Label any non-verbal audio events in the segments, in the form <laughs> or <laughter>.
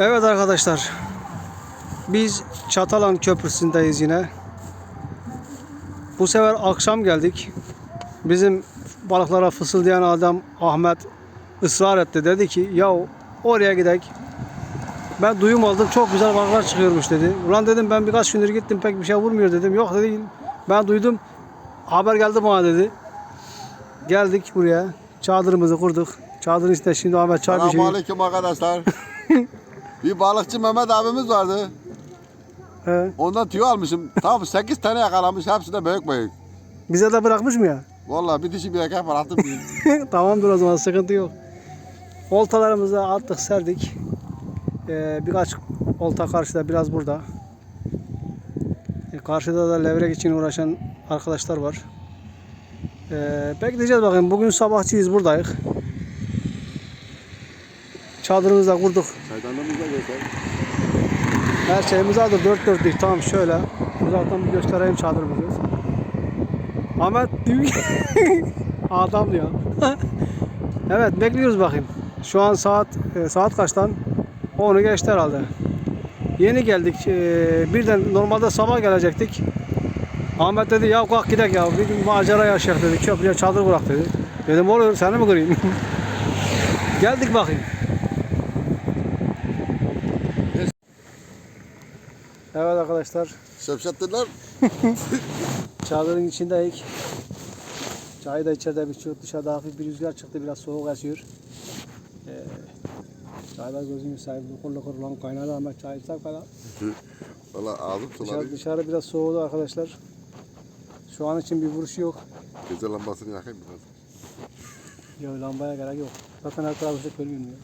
Evet arkadaşlar. Biz Çatalan Köprüsü'ndeyiz yine. Bu sefer akşam geldik. Bizim balıklara fısıldayan adam Ahmet ısrar etti. Dedi ki ya oraya gidelim. Ben duyum aldım çok güzel balıklar çıkıyormuş dedi. Ulan dedim ben birkaç gündür gittim pek bir şey vurmuyor dedim. Yok dedi ben duydum. Haber geldi bana dedi. Geldik buraya. Çadırımızı kurduk. Çadırın içinde şimdi Ahmet çay pişiriyor. Selamünaleyküm arkadaşlar. <laughs> bir balıkçı Mehmet abimiz vardı. He. Ondan tüy almışım. Tam 8 tane yakalamış. Hepsi de büyük büyük. Bize de bırakmış mı ya? Vallahi bir dişi bir erkek bıraktım. <laughs> Tamamdır o zaman sıkıntı yok. Oltalarımızı attık serdik. Ee, birkaç olta karşıda biraz burada. Ee, karşıda da levrek için uğraşan arkadaşlar var. Ee, bekleyeceğiz bakayım. Bugün sabahçıyız buradayız. Çadırımızı da kurduk. Çaydanlığımızı da göster. Her şeyimiz hazır. Dört dörtlük. Tamam şöyle. Uzaktan bir göstereyim çadırımızı. Ahmet ki, <laughs> Adam ya. <laughs> evet bekliyoruz bakayım. Şu an saat e, saat kaçtan? 10'u geçti herhalde. Yeni geldik. E, birden normalde sabah gelecektik. Ahmet dedi ya kalk gidelim ya. Bir macera yaşayak dedi. Köprüye çadır kurak dedi. Dedim olur seni mi kırayım? <laughs> Geldik bakayım. Evet arkadaşlar. Şepşettiler. <laughs> Çadırın içindeyiz. Çayı da içeride bir çok dışarıda hafif bir rüzgar çıktı biraz soğuk esiyor. Ee, çaylar gözünü sahip lokur lokur lan kaynadı ama çay içsek falan. <laughs> Valla ağzım Dışarı, sulanıyor. dışarı biraz soğudu arkadaşlar. Şu an için bir vuruş yok. Gece lambasını yakayım biraz. Yok lambaya gerek yok. Zaten her tarafı ışık görünmüyor.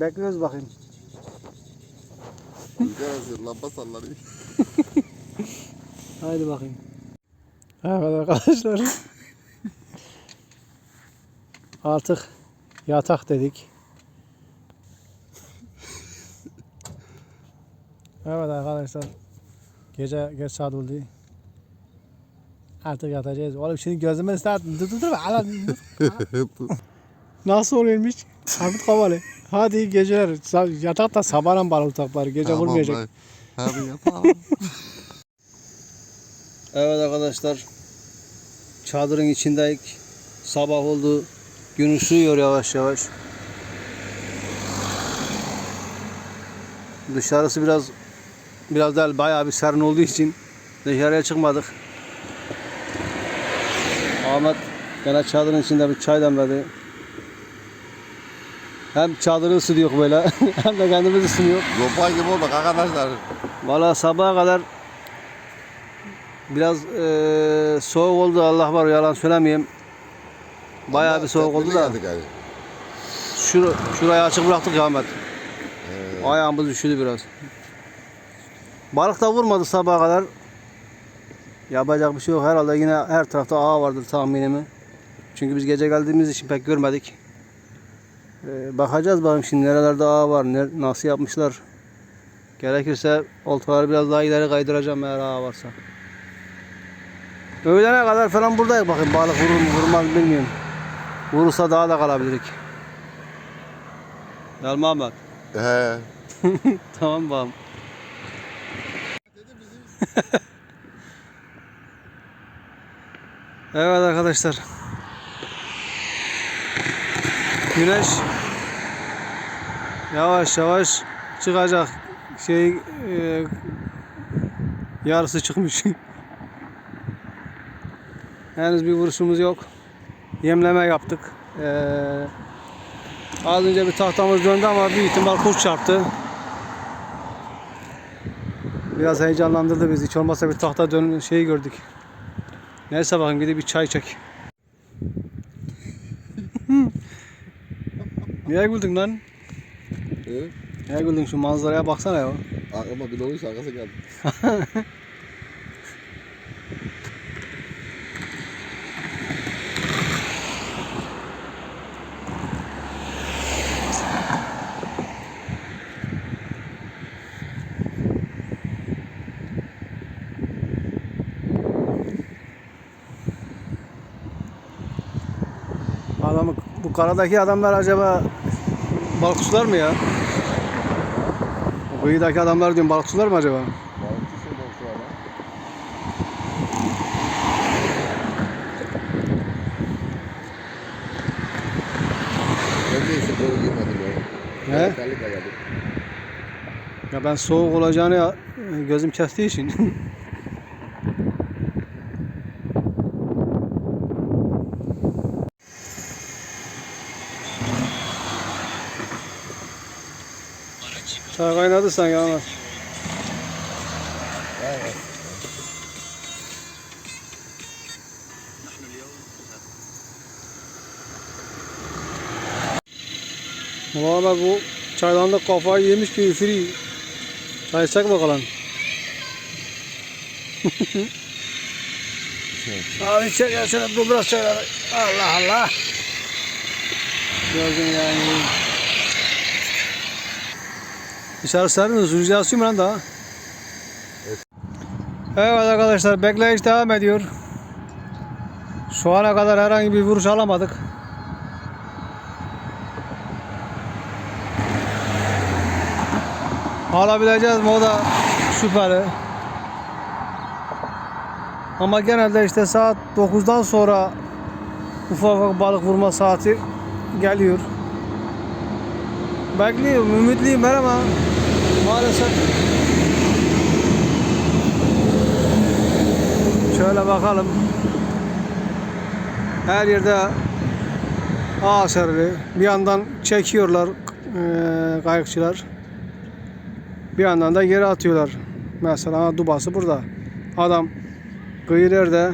Bekliyoruz bakayım. Esiyor. Lamba sallanıyor. Haydi bakayım. Evet arkadaşlar. Artık yatak dedik. Evet arkadaşlar. Gece geç saat oldu. Artık yatacağız. Oğlum şimdi gözüme saat dur dur dur. <laughs> Nasıl oluyormuş? Sabit kavalı. Hadi iyi geceler. Yatakta sabahın balık takları. Gece vurmayacak. lan. Hadi <laughs> yapalım. Evet arkadaşlar. Çadırın içindeyiz. Sabah oldu. Gün ışıyor yavaş yavaş. Dışarısı biraz biraz değil bayağı bir serin olduğu için dışarıya çıkmadık. Ahmet gene çadırın içinde bir çay demledi. Hem çadırı ısıtıyor böyle <laughs> hem de kendimiz ısınıyor. Zopa gibi olduk arkadaşlar. Valla sabaha kadar biraz eee, soğuk oldu Allah var yalan söylemeyeyim. Bayağı Ama bir soğuk oldu da. yani. Şur şurayı açık bıraktık ya Ahmet. Ee, Ayağımız üşüdü biraz. Balık da vurmadı sabaha kadar. Yapacak bir şey yok. Herhalde yine her tarafta ağ vardır tahminimi. Çünkü biz gece geldiğimiz için pek görmedik. Ee, bakacağız bakayım şimdi nerelerde ağ var, ne, nasıl yapmışlar. Gerekirse oltaları biraz daha ileri kaydıracağım eğer ağ varsa. Öğlene kadar falan buradayız bakayım balık vurur mu vurmaz bilmiyorum. Vurursa daha da kalabilirik. Gelme Ahmet. He. <laughs> Tamam babam. <laughs> evet arkadaşlar. Güneş yavaş yavaş çıkacak. Şey e, yarısı çıkmış. <laughs> Henüz bir vuruşumuz yok. Yemleme yaptık. Ee, Az önce bir tahtamız döndü ama büyük ihtimal kuş çarptı. Biraz heyecanlandırdı bizi. Hiç olmazsa bir tahta dön şeyi gördük. Neyse bakın gidip bir çay çek. Niye güldün lan? He. Niye güldün şu manzaraya baksana ya. Aklıma bir oyun şarkısı geldi. <laughs> Adamı, bu karadaki adamlar acaba balıkçılar mı ya? Kıyıdaki adamlar diyorum balıkçılar mı acaba? He? Ya ben soğuk olacağını gözüm kestiği için. <laughs> Kaynadı sanki ama. Evet. Muhammed bu çaydan da kafayı yemiş ki üfürüyor. Çay içecek bakalım. <laughs> Abi içecek ya şöyle dur biraz çayları. Allah Allah. Gördün yani. Asıyor mu lan daha? Evet arkadaşlar bekleyiş devam ediyor. Şu ana kadar herhangi bir vuruş alamadık. Alabileceğiz mi o da şüpheli. Ama genelde işte saat 9'dan sonra ufak ufak balık vurma saati geliyor. Bekliyorum, ümitliyim ben ama maalesef şöyle bakalım. Her yerde ağ serili. Bir yandan çekiyorlar eee kayıkçılar. Bir yandan da geri atıyorlar. Mesela dubası burada. Adam kıyı nerede?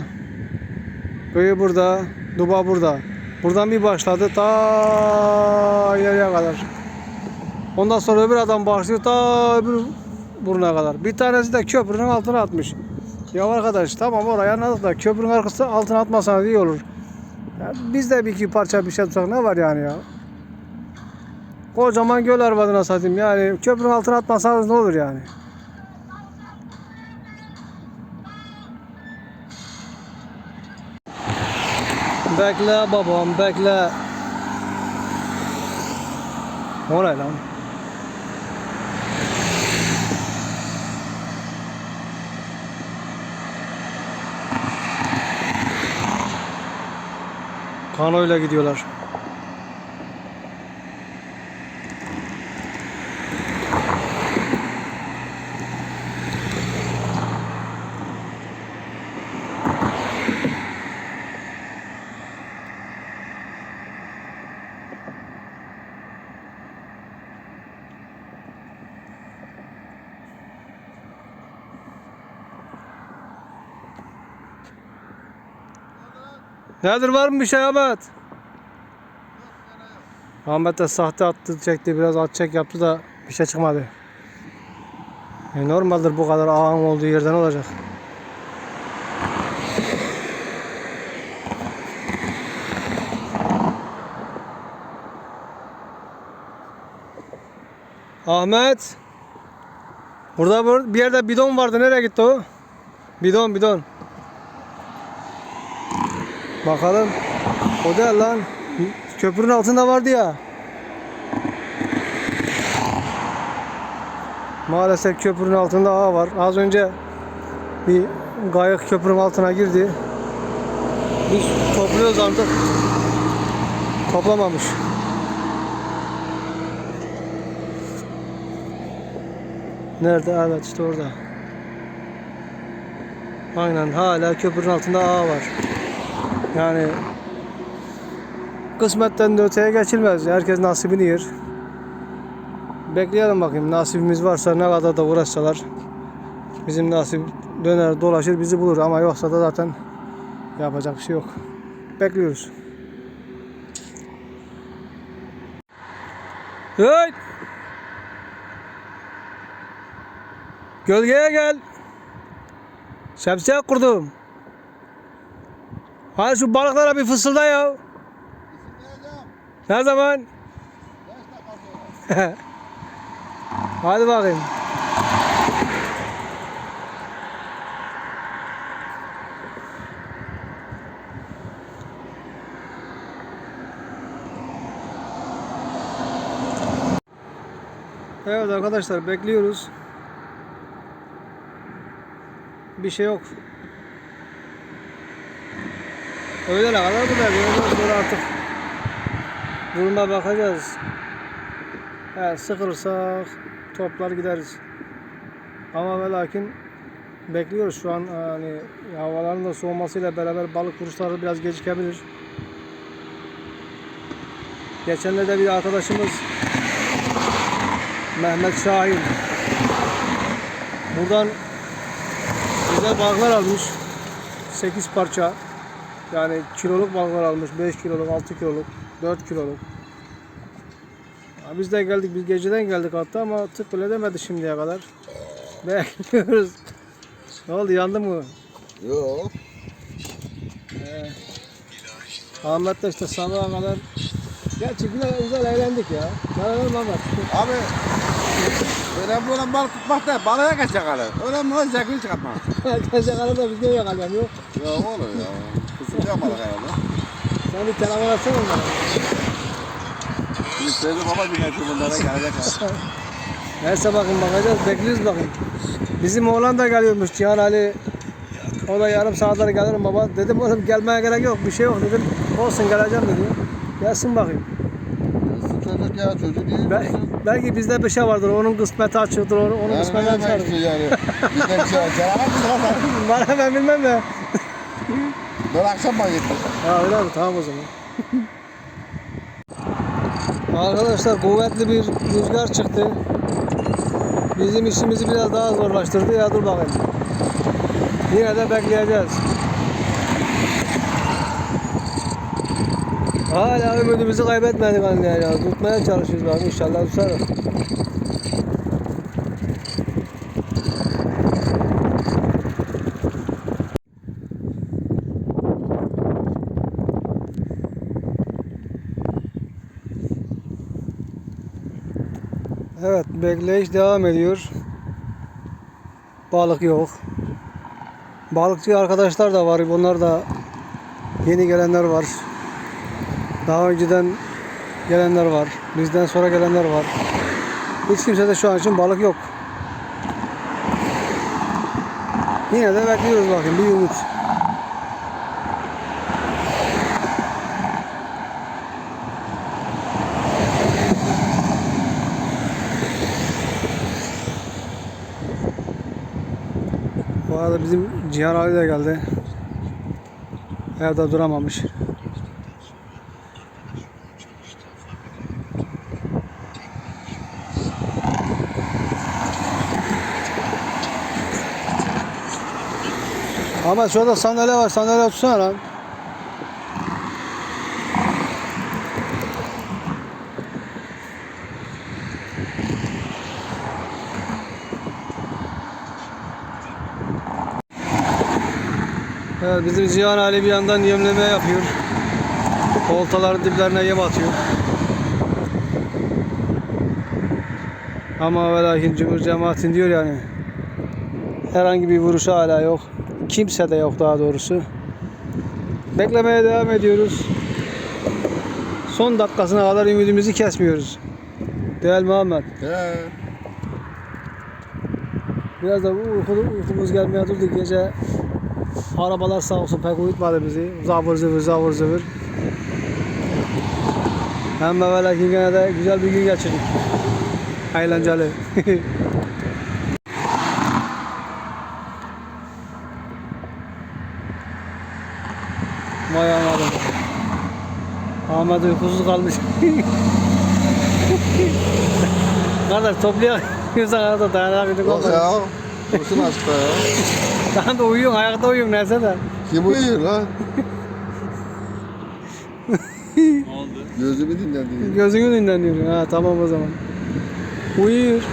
Kıyı burada, duba burada. Buradan bir başladı ta ileriye kadar. Ondan sonra öbür adam başlıyor ta öbür buruna kadar. Bir tanesi de köprünün altına atmış. Ya arkadaş tamam oraya anladık da köprünün arkası altına atmasan iyi olur. Ya biz de bir iki parça bir şey tutsak ne var yani ya? Kocaman göl arvadına satayım yani köprünün altına atmasanız ne olur yani? Bekle babam bekle. O lan? Kanoyla gidiyorlar. Nedir var mı bir şey Ahmet? Ahmet de sahte attı çekti biraz at çek yaptı da bir şey çıkmadı. E normaldir bu kadar ağın olduğu yerden olacak. Ahmet. Burada bir- yerde bidon vardı. Nereye gitti o? Bidon bidon. Bakalım. O değil lan. Köprünün altında vardı ya. Maalesef köprünün altında ağ var. Az önce bir kayık köprünün altına girdi. Biz topluyoruz artık. Toplamamış. Nerede? Evet işte orada. Aynen hala köprünün altında ağ var. Yani kısmetten de öteye geçilmez. Herkes nasibini yer. Bekleyelim bakayım. Nasibimiz varsa ne kadar da uğraşsalar bizim nasip döner dolaşır bizi bulur ama yoksa da zaten yapacak bir şey yok. Bekliyoruz. Hey! Gölgeye gel. Şemsiye kurdum. Hadi şu balıklara bir fısılda ya. Ne zaman? <laughs> Hadi bakayım. Evet arkadaşlar bekliyoruz. Bir şey yok. Öyle kadar bu da biraz sonra artık duruma bakacağız. Eğer sıkılırsak toplar gideriz. Ama ve lakin bekliyoruz şu an hani havaların da soğumasıyla beraber balık vuruşları biraz gecikebilir. Geçenlerde bir arkadaşımız Mehmet Şahin buradan güzel balıklar almış. 8 parça. Yani kiloluk balıklar almış. 5 kiloluk, 6 kiloluk, 4 kiloluk. Ya biz de geldik, biz geceden geldik hatta ama tık bile demedi şimdiye kadar. <laughs> Bekliyoruz. Ne oldu, yandı mı? Yok. Ahmet de işte sabaha kadar Gerçi güzel, güzel eğlendik ya. Beraber Mehmet. Abi önemli olan balık tutmak değil, balığa kaç yakalar. Önemli olan zevkini çıkartmak. <laughs> Arkadaşlar arada biz niye yakalayamıyor? Ya olur ya. Balık herhalde. Sen bir telefon atsana onlara. Şimdi Seydi Baba dinletiyor bunlara gelecek. ha. Neyse bakın bakacağız, bekliyoruz bakın. Bizim oğlan da geliyormuş Cihan Ali. O da yarım saatler gelirim baba. Dedim oğlum gelmeye gerek yok, bir şey yok dedim. Olsun geleceğim dedi. Gelsin bakayım. Kızsın çocuk ya çocuğu değil. Bel- belki bizde bir şey vardır, onun kısmeti açıktır, onun, onun Yani kısmeti istiyor yani? Bizde bir şey var. <laughs> Bana ben bilmem de. Ben akşam mı gittim? Ha öyle mi? Tamam o zaman. Arkadaşlar kuvvetli bir rüzgar çıktı. Bizim işimizi biraz daha zorlaştırdı ya dur bakayım. Yine de bekleyeceğiz. Hala ümidimizi kaybetmedik anne ya. Tutmaya çalışıyoruz bak inşallah tutarız. Evet bekleyiş devam ediyor. Balık yok. Balıkçı arkadaşlar da var. Onlar da yeni gelenler var. Daha önceden gelenler var. Bizden sonra gelenler var. Hiç kimse de şu an için balık yok. Yine de bekliyoruz bakın bir umut. Bu arada bizim Cihan Ali de geldi. Evde duramamış. Ama şurada sandalye var. Sandalye tutsana lan. Evet, bizim Cihan Ali bir yandan yemleme yapıyor. Oltaların diplerine yem atıyor. Ama ve lakin cumhur cemaatin diyor yani. Herhangi bir vuruşu hala yok. Kimse de yok daha doğrusu. Beklemeye devam ediyoruz. Son dakikasına kadar ümidimizi kesmiyoruz. Değil mi Ahmet? He. Biraz da uyku, uykumuz gelmeye durdu gece. Arabalar sağ olsun pek uyutmadı bizi. Zavır zıvır zavır zıvır. Ama ve lakin gene de güzel bir gün geçirdik. Eğlenceli. <laughs> Vay anladım. Ahmet uykusuz kalmış. <laughs> Kardeş topluyor. Yüzden <laughs> arada dayanabildik. Yok ya. Kurşun açtı ya. Daha da uyuyorsun, ayakta uyuyorsun neyse de. Kim uyuyor lan? <laughs> Gözümü dinlendi. Gözünü dinleniyor. Ha tamam o zaman. Uyuyor. <laughs>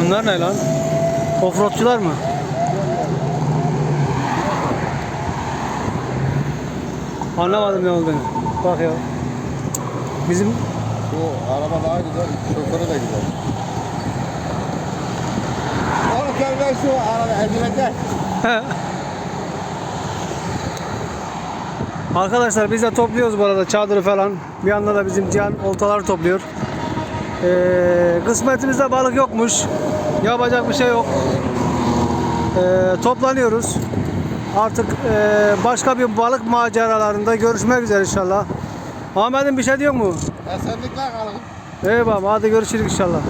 Bunlar ne lan? Offroadçular mı? Anlamadım ne olduğunu. Bak ya. Bizim Bu araba daha güzel, şoförü de güzel. Ver şu ezilacak. Arkadaşlar biz de topluyoruz bu arada çadırı falan. Bir anda da bizim Cihan oltaları topluyor. Ee, kısmetimizde balık yokmuş. Yapacak bir şey yok. Ee, toplanıyoruz. Artık ee, başka bir balık maceralarında görüşmek üzere inşallah. Ahmet'im bir şey diyor mu? Esenlikler kalın. Eyvallah hadi görüşürüz inşallah.